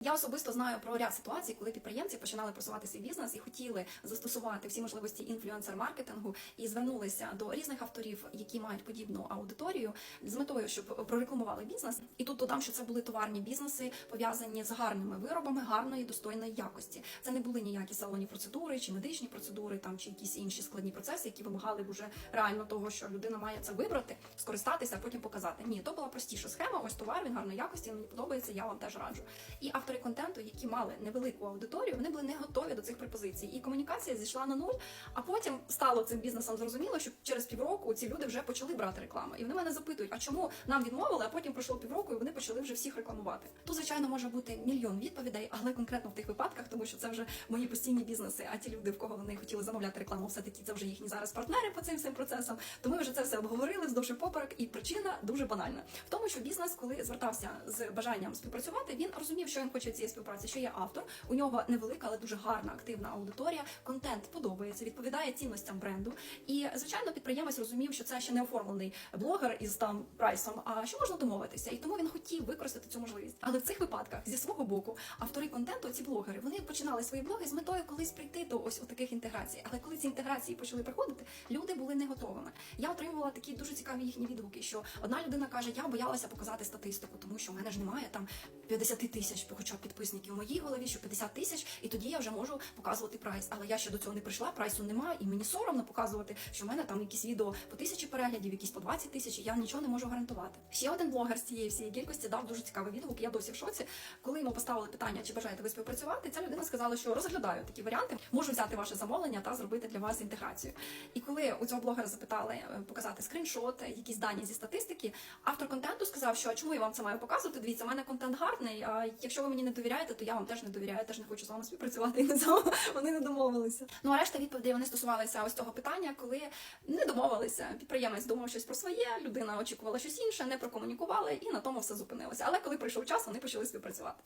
Я особисто знаю про ряд ситуацій, коли підприємці починали просувати свій бізнес і хотіли застосувати всі можливості інфлюенсер-маркетингу і звернулися до різних авторів, які мають подібну аудиторію, з метою, щоб прорекламували бізнес. І тут додам, що це були товарні бізнеси, пов'язані з гарними виробами гарної достойної якості. Це не були ніякі салонні процедури чи медичні процедури, там чи якісь інші складні процеси, які вимагали б уже реально того, що людина має це вибрати, скористатися, а потім показати. Ні, то була простіша схема. Ось товар він гарної якості. Мені подобається. Я вам теж раджу. І автори контенту, які мали невелику аудиторію, вони були не готові до цих пропозицій. І комунікація зійшла на нуль. А потім стало цим бізнесом зрозуміло, що через півроку ці люди вже почали брати рекламу. І вони мене запитують, а чому нам відмовили, а потім пройшло півроку, і вони почали вже всіх рекламувати. Тут, звичайно, може бути мільйон відповідей, але конкретно в тих випадках, що це вже мої постійні бізнеси. А ті люди, в кого вони хотіли замовляти рекламу, все таки це вже їхні зараз партнери по цим всім процесам. То ми вже це все обговорили вздовж і поперек, і причина дуже банальна в тому, що бізнес, коли звертався з бажанням співпрацювати, він розумів, що він хоче цієї співпраці, що є автор. У нього невелика, але дуже гарна активна аудиторія. Контент подобається, відповідає цінностям бренду. І звичайно, підприємець розумів, що це ще не оформлений блогер із там прайсом, а що можна домовитися. І тому він хотів використати цю можливість. Але в цих випадках зі свого боку автори контенту, ці блогери, вони починали свої блоги з метою колись прийти до ось таких інтеграцій. Але коли ці інтеграції почали приходити, люди були не готовими. Я отримувала такі дуже цікаві їхні відгуки, що одна людина каже: Я боялася показати статистику, тому що в мене ж немає там 50 тисяч, хоча підписників у моїй голові, що 50 тисяч, і тоді я вже можу показувати прайс. Але я ще до цього не прийшла, прайсу немає, і мені соромно показувати, що в мене там якісь відео по тисячі переглядів, якісь по 20 тисяч, і я нічого не можу гарантувати. Ще один блогер з цієї всієї кількості дав дуже цікавий відгук. Я досі в шоці. Коли йому поставили питання, чи бажаєте ви співпрацювати, ця людина сказала, що розглядаю такі варіанти, можу взяти ваше замовлення та зробити для вас інтеграцію. І коли у цього блогера запитали е, показати скріншот, якісь дані зі статистики, автор контенту сказав, що а чому я вам це маю показувати? Дивіться, у мене контент гарний. А якщо ви мені не довіряєте, то я вам теж не довіряю, теж не хочу з вами співпрацювати. І не цьому вони не домовилися. Ну а решта відповідей вони стосувалися ось того питання, коли не домовилися. Підприємець думав щось про своє, людина очікувала щось інше, не прокомунікували, і на тому все зупинилося. Але коли прийшов час, вони почали співпрацювати.